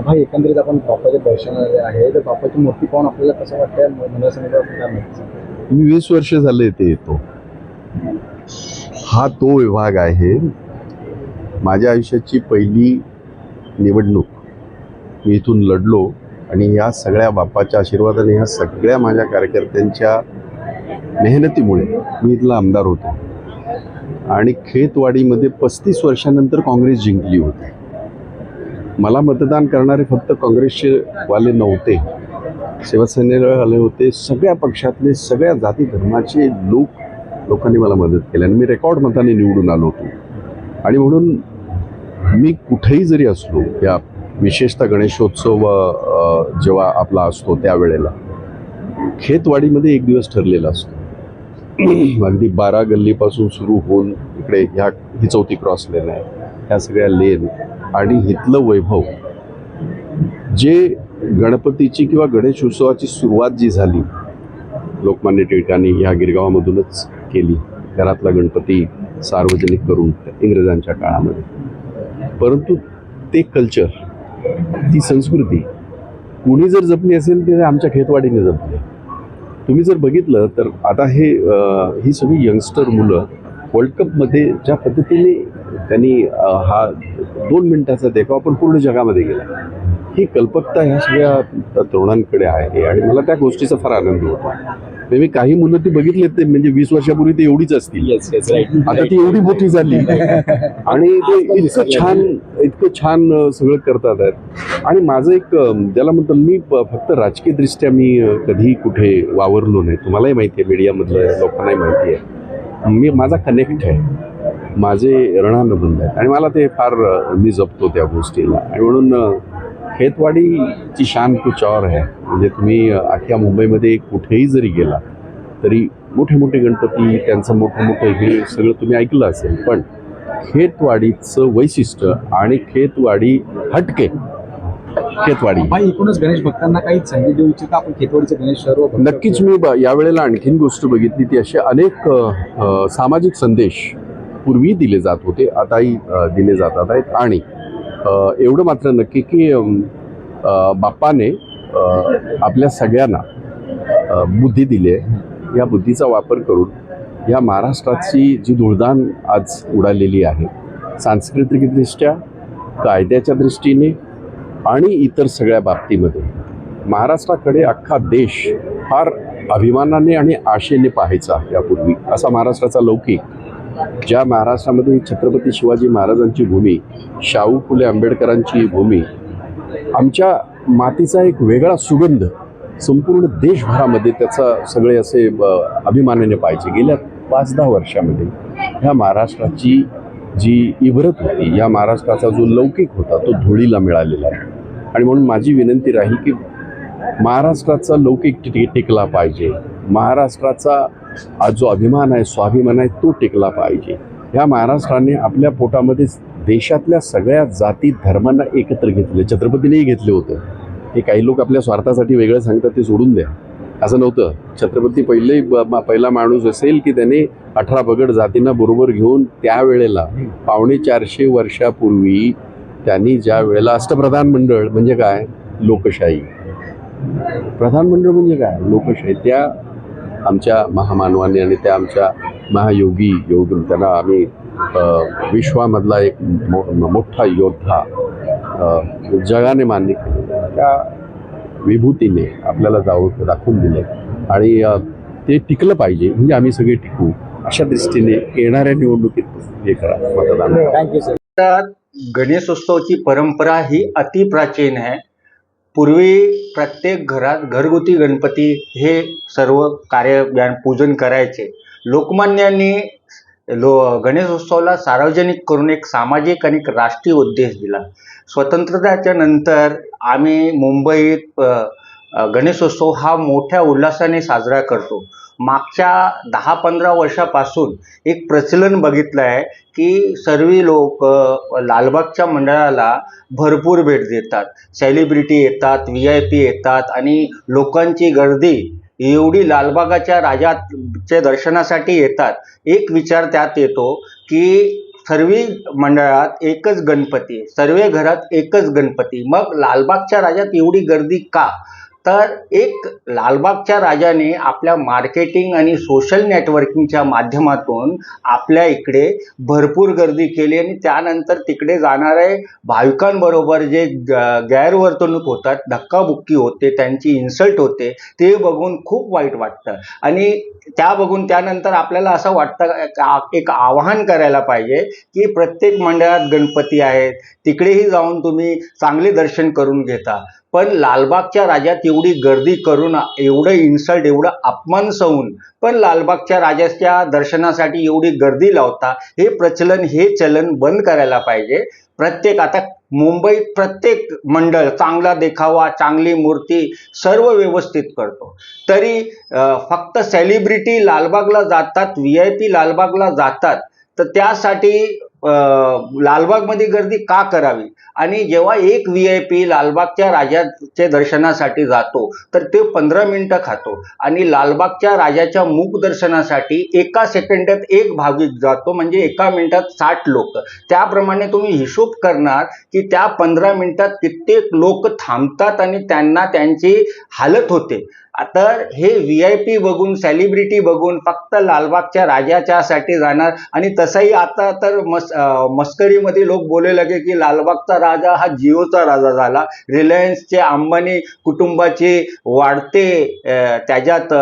भाई एकंदरीत आपण बाप्पाच्या दर्शनाला आहे. तर बाप्पाची मूर्ती पाहून आपल्याला कसं वाटतं. मी वीस वर्ष झाले ते येतो. हा तो विभाग आहे माझ्या आयुष्याची पहिली निवडणूक. मी इथून लढलो आणि ह्या सगळ्या बाप्पाच्या आशीर्वादाने ह्या सगळ्या माझ्या कार्यकर्त्यांच्या मेहनतीमुळे मी इथला आमदार होतो. आणि खेतवाडीमध्ये पस्तीस वर्षानंतर काँग्रेस जिंकली होती. मला मतदान करणारे फक्त काँग्रेसचे वाले नव्हते. शिवसेनेला आले होते. सगळ्या पक्षातले सगळ्या जाती धर्माचे लोक लोकांनी मला मदत केली आणि मी रेकॉर्ड मताने निवडून आलो होतो. आणि म्हणून मी कुठेही जरी असलो या विशेषतः गणेशोत्सव जेव्हा आपला असतो त्यावेळेला खेतवाडीमध्ये एक दिवस ठरलेला असतो. अगदी बारा गल्लीपासून सुरू होऊन इकडे ह्या ही चौथी क्रॉस लेन आहे. ह्या सगळ्या लेन आणि इथलं वैभव. जे गणपतीची किंवा गणेश उत्सवाची सुरुवात जी झाली लोकमान्य टिळकांनी ह्या गिरगावामधूनच केली घरातला गणपती सार्वजनिक करून इंग्रजांच्या काळामध्ये. परंतु ते कल्चर ती संस्कृती कुणी जर जपली असेल तर आमच्या खेतवाडीने जपली. तुम्ही जर बघितलं तर आता हे ही सगळी यंगस्टर मुलं वर्ल्ड कपमध्ये ज्या पद्धतीने त्यांनी हा दोन मिनिटाचा देखाव आपण पूर्ण जगामध्ये गेला. ही कल्पकता ह्या सगळ्या तरुणांकडे आहे आणि मला त्या गोष्टीचा फार आनंद होतो. म्हणजे मी काही मुलं ती बघितली ते म्हणजे वीस वर्षापूर्वी ते एवढीच असतील. आता ती एवढी मोठी झाली. आणि ते इतकं छान इतकं छान सगळं करतात आहेत. आणि माझं एक ज्याला म्हणतो मी फक्त राजकीय दृष्ट्या मी कधीही कुठे वावरलो नाही. तुम्हालाही माहिती आहे मीडियामधलं लोकांनाही माहिती आहे. मी माझा कनेक्ट आहे. माझे ऋणानुबंध आहेत. आणि मला ते फार मी जपतो त्या गोष्टीला. आणि म्हणून खेतवाडीची शान कुछ और आहे म्हणजे तुम्ही अख्ख्या मुंबईमध्ये कुठेही जरी गेला तरी मोठे मोठे गणपती त्यांचं मोठं मोठं हे सगळं तुम्ही ऐकलं असेल. पण खेतवाडीचं वैशिष्ट्य आणि खेतवाडी हटके खेतवाडी. भाई एकूणच गणेश भक्तांना काही संधी देऊ इच्छिता आपण खेतवाडीचे गणेश भक्त- नक्कीच मी यावेळेला आणखीन गोष्ट बघितली ती असे अनेक सामाजिक संदेश पूर्वी दिले जात होते आताही दिले जातात आहेत. आणि एवढं मात्र नक्की की बाप्पाने आपल्या सगळ्यांना बुद्धी दिली आहे. या बुद्धीचा वापर करून या महाराष्ट्राची जी धुळदान आज उडालेली आहे सांस्कृतिकदृष्ट्या कायद्याच्या दृष्टीने आणि इतर सगळ्या बाबतीमध्ये महाराष्ट्राकडे अख्खा देश फार अभिमानाने आणि आशेने पाहायचा यापूर्वी असा महाराष्ट्राचा लौकिक ज्या महाराष्ट्रामध्ये छत्रपती शिवाजी महाराजांची भूमी शाहू फुले आंबेडकरांची भूमी आमच्या मातीचा एक वेगळा सुगंध संपूर्ण देशभरामध्ये त्याचा सगळे असे अभिमानाने पाहिजे गेल्या पाच दहा वर्षामध्ये ह्या महाराष्ट्राची जी इबरत होती या महाराष्ट्राचा जो लौकिक होता तो धुळीला मिळालेला आहे. आणि म्हणून माझी विनंती राहील की महाराष्ट्राचा लौकिक टिक टिकला पाहिजे. महाराष्ट्राचा आज जो अभिमान आहे स्वाभिमान आहे तो टिकला पाहिजे. ह्या महाराष्ट्राने आपल्या पोटामध्ये देशातल्या सगळ्या जाती धर्मांना एकत्र घेतले. छत्रपतीनेही घेतले होतं. हे काही लोक आपल्या स्वार्थासाठी वेगळं सांगतात ते सोडून द्या. असं नव्हतं. छत्रपती पहिले ब- मा- पहिला माणूस असेल की त्याने अठरा बगड जातींना बरोबर घेऊन त्यावेळेला पावणे चारशे वर्षापूर्वी त्यांनी ज्या वेळेला अष्टप्रधान मंडळ म्हणजे काय? लोकशाही. प्रधानमंडळ म्हणजे काय? लोकशाही. त्या आमच्या महामानवांनी आणि त्या आमच्या महायोगी योग त्यांना आम्ही विश्वामधला एक मो- मोठा योद्धा जगाने मान्य केलेला त्या विभूतीने आपल्याला जाऊ दाखवून दिले. आणि ते टिकलं पाहिजे म्हणजे आम्ही सगळे टिकू. अशा दृष्टीने येणाऱ्या निवडणुकीत हे करा मतदान करा. थँक्यू सर गणेशोत्सवाची परंपरा ही अति प्राचीन आहे. पूर्वी प्रत्येक घरात घरगुती गणपती हे सर्व कार्य ज्ञान पूजन करायचे. लोकमान्यांनी लो गणेशोत्सवाला सार्वजनिक करून एक सामाजिक आणि एक राष्ट्रीय उद्देश दिला. स्वतंत्रतेच्या नंतर आम्ही मुंबईत गणेशोत्सव हा मोठ्या उल्हासाने साजरा करतो. मागच्या दहा पंधरा वर्षापासून एक प्रचलन बघितलं आहे की सर्व लोक लालबागच्या मंडळाला भरपूर भेट देतात. सेलिब्रिटी येतात व्ही आय पी येतात आणि लोकांची गर्दी एवढी लालबागाच्या राजाचे दर्शनासाठी येतात. एक विचार त्यात येतो की सर्व मंडळात एकच गणपती सर्व घरात एकच गणपती. मग लालबागच्या राजात एवढी गर्दी का? तर एक लालबागच्या राजाने आपल्या मार्केटिंग आणि सोशल नेटवर्किंगच्या माध्यमातून आपल्या इकडे भरपूर गर्दी केली आणि त्यानंतर तिकडे जाणारे भाविकांबरोबर जे ग- गैरवर्तणूक होतात धक्काबुक्की होते त्यांची इन्सल्ट होते ते बघून खूप वाईट वाटतं. आणि त्या बघून त्यानंतर आपल्याला असं वाटतं एक आवाहन करायला पाहिजे की प्रत्येक मंडळात गणपती आहेत तिकडेही जाऊन तुम्ही चांगले दर्शन करून घेता. पण लालबागच्या राजात एवढी गर्दी करून एवढं इन्सल्ट एवढं अपमान सहून पण लालबागच्या राजाच्या दर्शनासाठी एवढी गर्दी लावता हे प्रचलन हे चलन बंद करायला पाहिजे. प्रत्येक आता मुंबईत प्रत्येक मंडळ चांगला देखावा चांगली मूर्ती सर्व व्यवस्थित करतो. तरी फक्त सेलिब्रिटी लालबागला जातात व्ही आय पी लालबागला जातात तर त्यासाठी लालबागमध्ये गर्दी का करावी? आणि जेव्हा एक व्ही आय पी लालबागच्या राजाच्या दर्शनासाठी जातो तर ते पंधरा मिनिटं खातो. आणि लालबागच्या राजाच्या मुख दर्शनासाठी एका सेकंडात एक भाविक जातो म्हणजे एका मिनिटात साठ लोक. त्याप्रमाणे तुम्ही हिशोब करणार की त्या पंधरा मिनिटात कित्येक लोक थांबतात आणि त्यांना त्यांची हालत होते. तर हे व्ही आय पी बघून सेलिब्रिटी बघून फक्त लालबागच्या राजाच्यासाठी जाणार. आणि तसंही आता तर मस मस्करीमध्ये लोक बोलायला लागे की लालबागचा राजा हा जिओचा राजा झाला. रिलायन्सचे अंबानी कुटुंबाचे वाढते त्याच्यात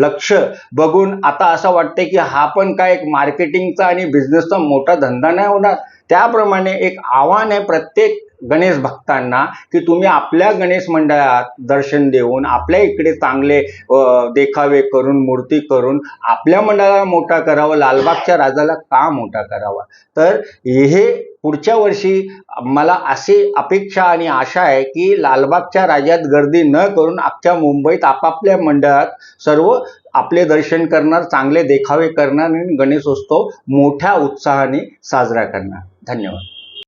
लक्ष बघून आता असं वाटतंय की हा पण काय एक मार्केटिंगचा आणि बिझनेसचा मोठा धंदा नाही होणार. त्याप्रमाणे एक आव्हान आहे प्रत्येक गणेश भक्तांना की तुम्ही आपल्या गणेश मंडळात दर्शन देऊन आपल्या इकडे चांगले देखावे करून मूर्ती करून आपल्या मंडळाला मोठा करावा लालबागच्या राजाला का मोठा करावा? तर हे पुढच्या वर्षी मला अशी अपेक्षा आणि आशा आहे की लालबागच्या राजात गर्दी न करून अख्ख्या मुंबईत आपापल्या मंडळात सर्व आपले दर्शन करणार चांगले देखावे करणार आणि गणेशोत्सव मोठ्या उत्साहाने साजरा करणार. धन्यवाद.